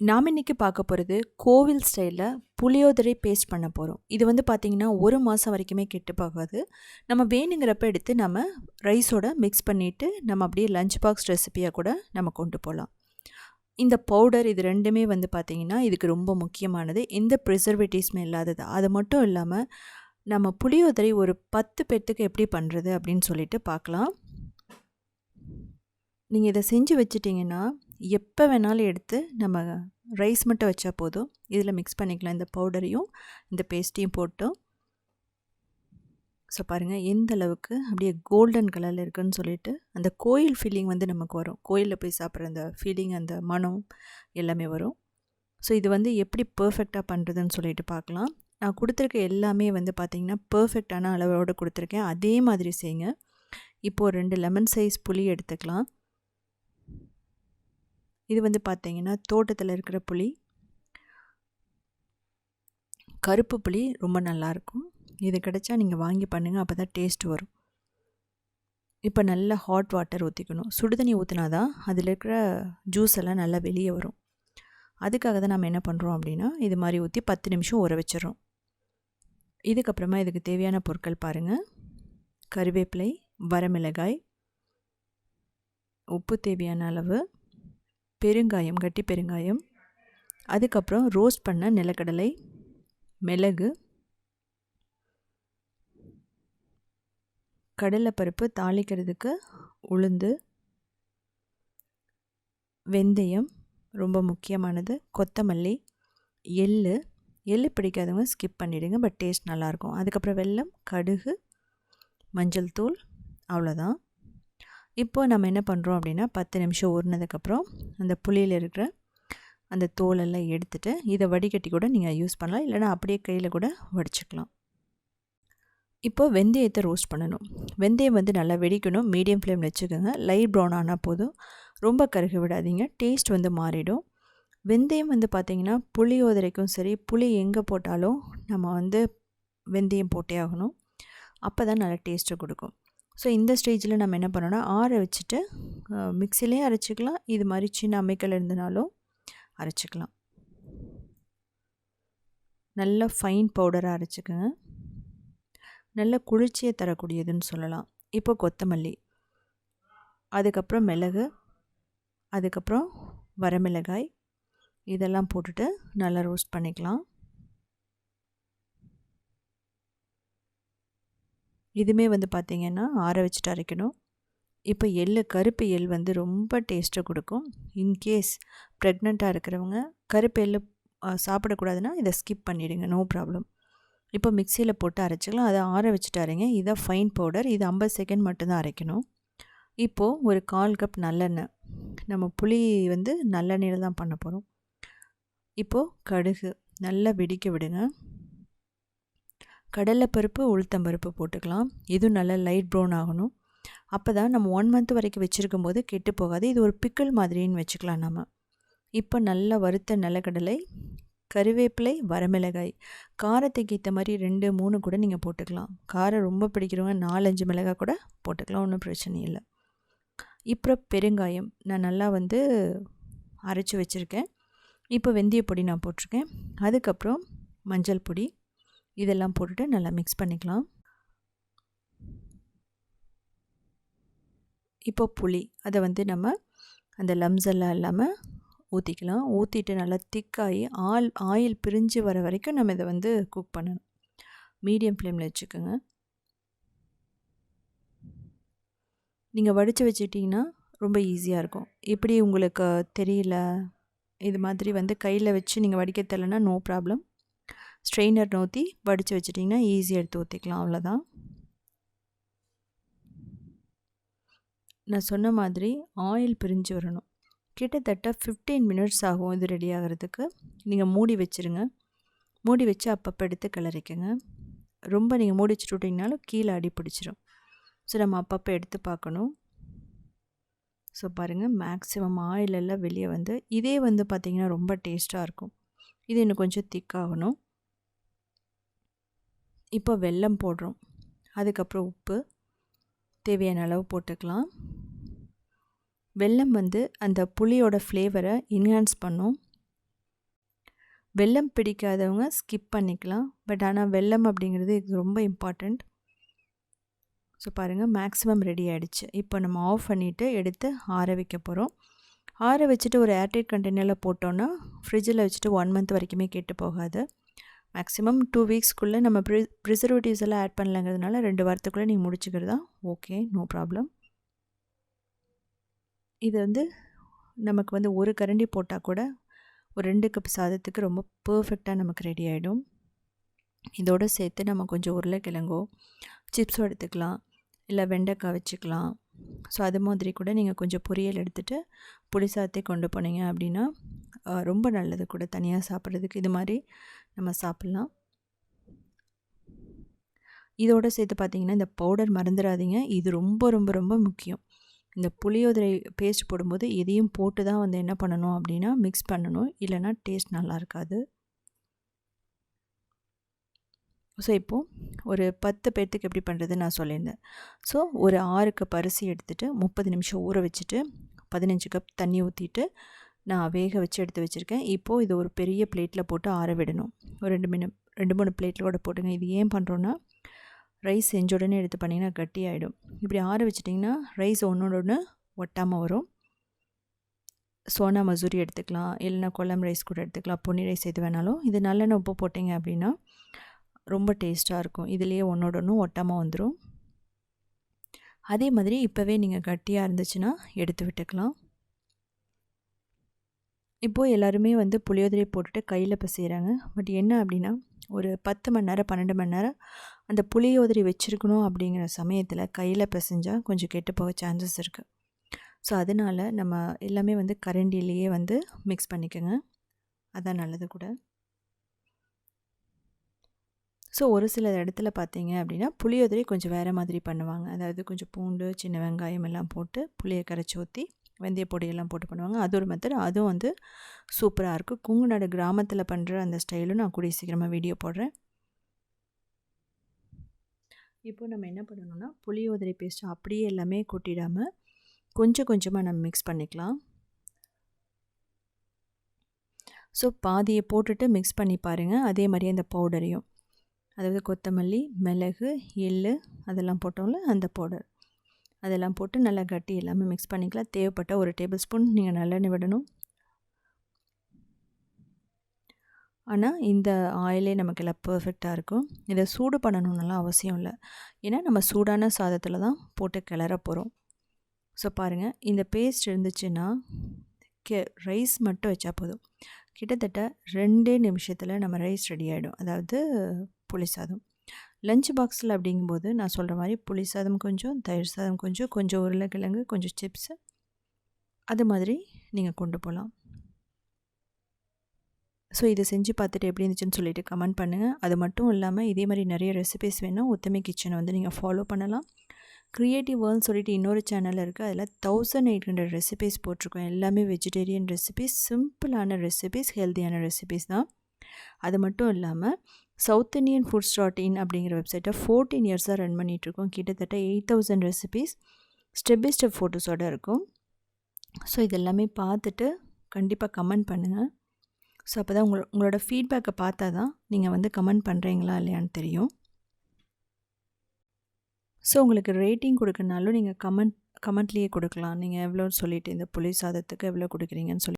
நாம் இன்றைக்கி பார்க்க போகிறது கோவில் ஸ்டைலில் புளியோதரை பேஸ்ட் பண்ண போகிறோம் இது வந்து பார்த்திங்கன்னா ஒரு மாதம் வரைக்குமே கெட்டு போகாது. நம்ம வேணுங்கிறப்ப எடுத்து நம்ம ரைஸோட மிக்ஸ் பண்ணிவிட்டு நம்ம அப்படியே லஞ்ச் பாக்ஸ் ரெசிப்பியாக கூட நம்ம கொண்டு போகலாம் இந்த பவுடர் இது ரெண்டுமே வந்து பார்த்திங்கன்னா இதுக்கு ரொம்ப முக்கியமானது. எந்த ப்ரிசர்வேட்டிவ்ஸுமே இல்லாதது. அது மட்டும் இல்லாமல் நம்ம புளியோதரை ஒரு பத்து பேர்த்துக்கு எப்படி பண்ணுறது அப்படின்னு சொல்லிட்டு பார்க்கலாம். நீங்கள் இதை செஞ்சு வச்சிட்டிங்கன்னா எப்போ வேணாலும் எடுத்து நம்ம ரைஸ் மட்டும் வச்சா போதும். இதில் மிக்ஸ் பண்ணிக்கலாம். இந்த பவுடரையும் இந்த பேஸ்ட்டையும் போட்டும் ஸோ பாருங்கள் எந்த அளவுக்கு அப்படியே கோல்டன் கலரில் இருக்குன்னு சொல்லிட்டு அந்த கோயில் ஃபீலிங் வந்து நமக்கு வரும். கோயிலில் போய் சாப்பிட்ற அந்த ஃபீலிங் அந்த மனம் எல்லாமே வரும். ஸோ இது வந்து எப்படி பர்ஃபெக்டாக பண்ணுறதுன்னு சொல்லிட்டு பார்க்கலாம். நான் கொடுத்துருக்க எல்லாமே வந்து பார்த்திங்கன்னா பர்ஃபெக்டான அளவோடு கொடுத்துருக்கேன். அதே மாதிரி செய்யுங்க. இப்போது ரெண்டு லெமன் சைஸ் புளி எடுத்துக்கலாம். இது வந்து பார்த்தீங்கன்னா தோட்டத்தில் இருக்கிற புளி. கருப்பு புளி ரொம்ப நல்லாயிருக்கும் இது கிடைச்சா நீங்கள் வாங்கி பண்ணுங்கள் அப்போ தான் டேஸ்ட் வரும். இப்போ நல்லா ஹாட் வாட்டர் ஊற்றிக்கணும் சுடுதண்ணி ஊற்றினா தான் அதில் இருக்கிற ஜூஸ் எல்லாம் நல்லா வெளியே வரும். அதுக்காக தான் நம்ம என்ன பண்ணுறோம் அப்படின்னா இது மாதிரி ஊற்றி பத்து நிமிஷம் ஊற வச்சிடறோம். இதுக்கப்புறமா இதுக்கு தேவையான பொருட்கள் பாருங்கள் கருவேப்பிலை வரமிளகாய் உப்பு தேவையான அளவு பெருங்காயம் கட்டி பெருங்காயம். அதுக்கப்புறம் ரோஸ்ட் பண்ண நிலக்கடலை மிளகு கடலைப்பருப்பு தாளிக்கிறதுக்கு உளுந்து வெந்தயம் ரொம்ப முக்கியமானது கொத்தமல்லி எள் எள் பிடிக்காதவங்க ஸ்கிப் பண்ணிவிடுங்க பட் டேஸ்ட் நல்லாயிருக்கும். அதுக்கப்புறம் வெல்லம் கடுகு மஞ்சள் தூள் அவ்வளோதான். இப்போ நம்ம என்ன பண்ணுறோம் அப்படின்னா பத்து நிமிஷம் ஊறினதுக்கப்புறம் அந்த புளியில் இருக்கிற அந்த தோலெல்லாம் எடுத்துகிட்டு இதை வடிகட்டி கூட நீங்கள் யூஸ் பண்ணலாம். இல்லைனா அப்படியே கையில் கூட வடிச்சுக்கலாம். இப்போது வெந்தயத்தை ரோஸ்ட் பண்ணணும். வெந்தயம் வந்து நல்லா வெடிக்கணும். மீடியம் ஃப்ளேம் வச்சுக்கோங்க. லைட் ப்ரௌன் ஆனால் போதும். ரொம்ப கருக விடாதீங்க. டேஸ்ட் வந்து மாறிடும். வெந்தயம் வந்து பார்த்திங்கன்னா புளியோதரைக்கும் சரி புளி எங்கே போட்டாலும் நம்ம வந்து வெந்தயம் போட்டே ஆகணும். அப்போ தான் நல்லா டேஸ்ட்டு கொடுக்கும். ஸோ இந்த ஸ்டேஜில் நம்ம என்ன பண்ணோன்னா ஆற வச்சுட்டு மிக்சிலே அரைச்சிக்கலாம். இது மாதிரி சின்ன அமைக்கல் இருந்தனாலும் அரைச்சிக்கலாம். நல்ல ஃபைன் பவுடராக அரைச்சிக்கோங்க. நல்ல குளிர்ச்சியை தரக்கூடியதுன்னு சொல்லலாம். இப்போ கொத்தமல்லி. அதுக்கப்புறம் மிளகு. அதுக்கப்புறம் வரமிளகாய். இதெல்லாம் போட்டுட்டு நல்லா ரோஸ்ட் பண்ணிக்கலாம். இதுவுமே வந்து பார்த்திங்கன்னா ஆற வச்சுட்டு அரைக்கணும். இப்போ எள் கருப்பு எள் வந்து ரொம்ப டேஸ்ட்டை கொடுக்கும். இன்கேஸ் ப்ரெக்னெண்ட்டாக இருக்கிறவங்க கருப்பு எள் சாப்பிடக்கூடாதுன்னா இதை ஸ்கிப் பண்ணிவிடுங்க நோ ப்ராப்ளம் இப்போ மிக்சியில் போட்டு அரைச்சிக்கலாம். அதை ஆற வச்சுட்டு அரைங்க. இதான் ஃபைன் பவுடர் இது ஐம்பது செகண்ட் மட்டும்தான் அரைக்கணும். இப்போது ஒரு கால் கப் நல்லெண்ணெய். நம்ம புளி வந்து நல்லெண்ணெயில் தான் பண்ண போகிறோம் இப்போது கடுகு நல்லா வெடிக்க விடுங்க. கடலைப்பருப்பு உளுத்தம்பருப்பு போட்டுக்கலாம். இதுவும் நல்லா லைட் ப்ரௌன் ஆகணும். அப்போ தான் நம்ம ஒன் மந்த் வரைக்கும் வச்சுருக்கும் போது கெட்டு போகாது. இது ஒரு பிக்கிள் மாதிரின்னு வச்சுக்கலாம் நம்ம இப்போ நல்லா வறுத்த நிலக்கடலை கருவேப்பிலை வரமிளகாய். காரத்துக்கு ஏற்ற மாதிரி ரெண்டு மூணு கூட நீங்கள் போட்டுக்கலாம். காரம் ரொம்ப பிடிக்கிறவங்க நாலஞ்சு மிளகாய் கூட போட்டுக்கலாம். ஒன்றும் பிரச்சனை இல்லை. இப்போ பெருங்காயம். நான் நல்லா வந்து அரைச்சி வச்சுருக்கேன். இப்போ வெந்தய பொடி நான் போட்டிருக்கேன். அதுக்கப்புறம் மஞ்சள் பொடி. இதெல்லாம் போட்டுட்டு நல்லா மிக்ஸ் பண்ணிக்கலாம். இப்போ புளி அதை வந்து நம்ம அந்த லம்ஸ் எல்லாம் இல்லாமல் ஊற்றிக்கலாம் ஊற்றிட்டு நல்லா திக்காகி ஆல் ஆயில் பிரிஞ்சு வர வரைக்கும் நம்ம இதை வந்து குக் பண்ணணும். மீடியம் ஃப்ளேமில் வச்சுக்கோங்க. நீங்கள் வடித்து வச்சுட்டிங்கன்னா ரொம்ப ஈஸியாக இருக்கும். எப்படி உங்களுக்கு தெரியல இது மாதிரி வந்து கையில் வச்சு நீங்கள் வடிக்க தெரியலனா நோ ப்ராப்ளம் ஸ்ட்ரெயினர் நோற்றி வடித்து வச்சிட்டிங்கன்னா ஈஸியாக எடுத்து ஊற்றிக்கலாம் அவ்வளோதான் நான் சொன்ன மாதிரி ஆயில் பிரிஞ்சு வரணும். கிட்டத்தட்ட ஃபிஃப்டீன் மினிட்ஸ் ஆகும் இது ரெடி ஆகிறதுக்கு. நீங்கள் மூடி வச்சுருங்க. மூடி வச்சு அப்பப்போ எடுத்து கிளறிக்கங்க. ரொம்ப நீங்கள் மூடி வச்சுட்டு விட்டிங்கனாலும் கீழே அடி பிடிச்சிரும். ஸோ நம்ம அப்பப்போ எடுத்து பார்க்கணும். ஸோ பாருங்கள் மேக்ஸிமம் ஆயில் எல்லாம் வெளியே வந்து இதே வந்து பார்த்திங்கன்னா ரொம்ப டேஸ்ட்டாக இருக்கும். இது இன்னும் கொஞ்சம் திக்காகணும் இப்போ வெல்லம் போடுறோம். அதுக்கப்புறம் உப்பு. தேவையான அளவு போட்டுக்கலாம். வெல்லம் வந்து அந்த புளியோட ஃப்ளேவரை என்ஹான்ஸ் பண்ணும். வெல்லம் பிடிக்காதவங்க ஸ்கிப் பண்ணிக்கலாம். பட் ஆனால் வெல்லம் அப்படிங்கிறது இது ரொம்ப இம்பார்ட்டண்ட் ஸோ பாருங்கள் மேக்ஸிமம் ரெடி ஆகிடுச்சு இப்போ நம்ம ஆஃப் பண்ணிவிட்டு எடுத்து ஆற வைக்க போகிறோம் ஆற வச்சுட்டு ஒரு ஏர்டைட் கண்டெய்னரில் போட்டோன்னா ஃப்ரிட்ஜில் வச்சுட்டு ஒன் மந்த் வரைக்குமே கெட்டு போகாது. மேக்ஸிமம் டூ வீக்ஸ்க்குள்ளே நம்ம ப்ரி ப்ரிசர்வேட்டிவ்ஸ் எல்லாம் ஆட் பண்ணலங்கிறதுனால ரெண்டு வாரத்துக்குள்ளே நீங்கள் முடிச்சுக்கிறது தான் ஓகே நோ ப்ராப்ளம் இது வந்து நமக்கு வந்து ஒரு கரண்டி போட்டால் கூட ஒரு ரெண்டு கப் சாதத்துக்கு ரொம்ப பர்ஃபெக்டாக நமக்கு ரெடி ஆகிடும் இதோடு சேர்த்து நம்ம கொஞ்சம் உருளைக்கிழங்கோ சிப்ஸோ எடுத்துக்கலாம். இல்லை வெண்டைக்காய் வச்சுக்கலாம். ஸோ அது மாதிரி கூட நீங்கள் கொஞ்சம் பொரியல் எடுத்துகிட்டு புளி சாதத்தை கொண்டு போனீங்க அப்படின்னா ரொம்ப நல்லது கூட தனியாக சாப்பிட்றதுக்கு. இது மாதிரி நம்ம சாப்பிட்லாம். இதோடு சேர்த்து பார்த்திங்கன்னா இந்த பவுடர் மறந்துடாதீங்க இது ரொம்ப ரொம்ப ரொம்ப முக்கியம். இந்த புளியோதரை பேஸ்ட் போடும்போது இதையும் போட்டு தான் வந்து என்ன பண்ணணும் அப்படின்னா மிக்ஸ் பண்ணணும். இல்லைனா டேஸ்ட் நல்லா இருக்காது. ஸோ இப்போது ஒரு பத்து பேர்த்துக்கு எப்படி பண்ணுறது நான் சொல்லியிருந்தேன். ஸோ ஒரு ஆறு கப் அரிசி எடுத்துகிட்டு முப்பது நிமிஷம் ஊற வச்சுட்டு பதினஞ்சு கப் தண்ணி ஊற்றிட்டு நான் வேக வச்சு எடுத்து வச்சுருக்கேன். இப்போது இது ஒரு பெரிய பிளேட்டில் போட்டு ஆற விடணும். ஒரு ரெண்டு மினி ரெண்டு மூணு பிளேட்டில் கூட போட்டுங்க. இது ஏன் பண்ணுறோன்னா ரைஸ் செஞ்ச உடனே எடுத்து பண்ணிங்கன்னா கட்டி ஆகிடும் இப்படி ஆற வச்சிட்டிங்கன்னா ரைஸ் ஒன்றோட ஒன்று ஒட்டாமல் வரும். சோனா மசூரி எடுத்துக்கலாம். இல்லைனா கொல்லம் ரைஸ் கூட எடுத்துக்கலாம். பொன்னி ரைஸ் எது வேணாலும். இது நல்லெண்ணெய் உப்பு போட்டிங்க அப்படின்னா ரொம்ப டேஸ்ட்டாக இருக்கும். இதுலேயே ஒன்றோட ஒன்றும் ஒட்டாமல் வந்துடும் அதே மாதிரி இப்போவே நீங்கள் கட்டியாக இருந்துச்சுன்னா எடுத்து விட்டுக்கலாம். இப்போது எல்லாருமே வந்து புளியோதரை போட்டுட்டு கையில் பசிகிறாங்க பட் என்ன அப்படின்னா ஒரு பத்து மணி நேரம் பன்னெண்டு மணி நேரம் அந்த புளியோதரை வச்சுருக்கணும் அப்படிங்கிற சமயத்தில் கையில் பிசைஞ்சால் கொஞ்சம் கெட்டு போக சான்சஸ் இருக்குது ஸோ அதனால் நம்ம எல்லாமே வந்து கரண்டிலேயே வந்து மிக்ஸ் பண்ணிக்கோங்க. அதான் நல்லது கூட. ஸோ ஒரு சில இடத்துல பார்த்தீங்க அப்படின்னா புளியோதரை கொஞ்சம் வேறு மாதிரி பண்ணுவாங்க. அதாவது கொஞ்சம் பூண்டு சின்ன வெங்காயம் எல்லாம் போட்டு புளியை கரைச்சி ஊற்றி வெந்தய பொடியெல்லாம் போட்டு பண்ணுவாங்க. அது ஒரு மெத்தட் அதுவும் வந்து சூப்பராக இருக்கும் குங்குநாடு கிராமத்தில் பண்ணுற அந்த ஸ்டைலும் நான் கூடிய சீக்கிரமாக வீடியோ போடுறேன். இப்போ நம்ம என்ன பண்ணணும்னா புளியோதரை பேஸ்ட் அப்படியே எல்லாமே கொட்டிடாமல் கொஞ்சம் கொஞ்சமாக நம்ம மிக்ஸ் பண்ணிக்கலாம். ஸோ பாதியை போட்டுட்டு மிக்ஸ் பண்ணி பாருங்கள் அதே மாதிரி அந்த பவுடரையும் அதாவது கொத்தமல்லி மிளகு எள் அதெல்லாம் போட்டோம்ல அந்த பவுடர் அதெல்லாம் போட்டு நல்லா கட்டி எல்லாமே மிக்ஸ் பண்ணிக்கலாம். தேவைப்பட்ட ஒரு டேபிள் ஸ்பூன் நீங்கள் நல்லெண்ணெய் விடணும் ஆனால் இந்த ஆயிலே நமக்கு எல்லாம் பர்ஃபெக்டாக இருக்கும். இதை சூடு பண்ணணும்னாலாம் அவசியம் இல்லை. ஏன்னா நம்ம சூடான சாதத்தில் தான் போட்டு கிளற போகிறோம் ஸோ பாருங்கள் இந்த பேஸ்ட் இருந்துச்சுன்னா கே ரைஸ் மட்டும் வச்சா போதும். கிட்டத்தட்ட ரெண்டே நிமிஷத்தில் நம்ம ரைஸ் ரெடி ஆகிடும் அதாவது புளி சாதம். லஞ்ச் பாக்ஸில் அப்படிங்கும்போது நான் சொல்கிற மாதிரி புளி சாதம் கொஞ்சம் தயிர் சாதம் கொஞ்சம் கொஞ்சம் உருளைக்கிழங்கு கொஞ்சம் சிப்ஸு அது மாதிரி நீங்கள் கொண்டு போகலாம் ஸோ இதை செஞ்சு பார்த்துட்டு எப்படி இருந்துச்சுன்னு சொல்லிவிட்டு கமெண்ட் பண்ணுங்கள் அது மட்டும் இல்லாமல் இதே மாதிரி நிறைய ரெசிபிஸ் வேணும். ஒத்தமை கிச்சனை வந்து நீங்கள் ஃபாலோ பண்ணலாம். க்ரியேட்டிவ் வேர்ல்னு சொல்லிட்டு இன்னொரு சேனல் இருக்குது அதில் தௌசண்ட் எயிட் ஹண்ட்ரட் ரெசிபிஸ் போட்டிருக்கோம். எல்லாமே வெஜிடேரியன் ரெசிபிஸ் சிம்பிளான ரெசிபிஸ் ஹெல்த்தியான ரெசிபிஸ் தான். அது மட்டும் இல்லாமல் south Indian foods dot in அப்படிங்கிற வெப்சைட்டை ஃபோர்டீன் இயர்ஸாக ரன் பண்ணிகிட்ருக்கோம் கிட்டத்தட்ட eight thousand recipes step by step ஃபோட்டோஸோடு இருக்கும். ஸோ இதெல்லாமே பார்த்துட்டு கண்டிப்பாக கமெண்ட் பண்ணுங்கள் ஸோ அப்போ தான் உங்கள் உங்களோட ஃபீட்பேக்கை பார்த்தா தான் நீங்கள் வந்து கமெண்ட் பண்ணுறீங்களா இல்லையான்னு தெரியும். ஸோ உங்களுக்கு ரேட்டிங் கொடுக்கனாலும் நீங்கள் கமெண்ட் கமெண்ட்லேயே கொடுக்கலாம். நீங்கள் எவ்வளோ சொல்லிவிட்டு இந்த புளி சாதத்துக்கு எவ்வளோ கொடுக்குறீங்கன்னு சொல்லி